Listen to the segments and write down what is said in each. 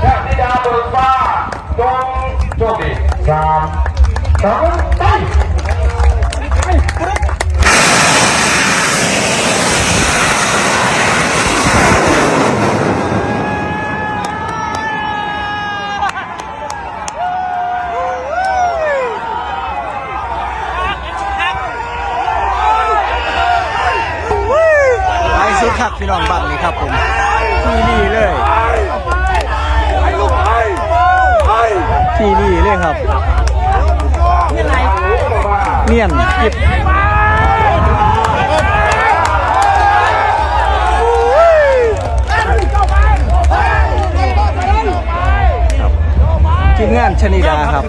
เทพธิดาเบิกฟ้าจงโชคดีสามสองไปไอ้สุดครับพี่น้องบังนี่ครับผมที่นี่เลย ที่นี่เลยครับ เนียนกิบทีมงานชนิดาครับ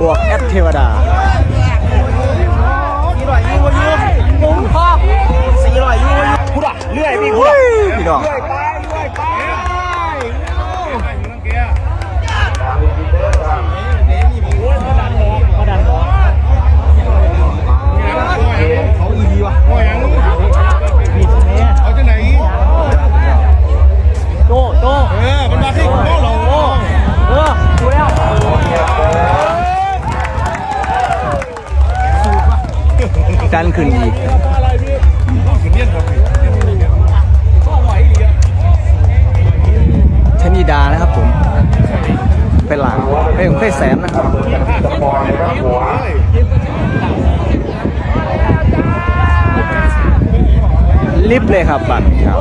บวกแอดเทวดา ดันขึ้นอีกเนี่ยครับชนิดานะครับผมเป็นหลังเป็นของเพศแสนนะครับลิฟต์เลยครับบัตรครับ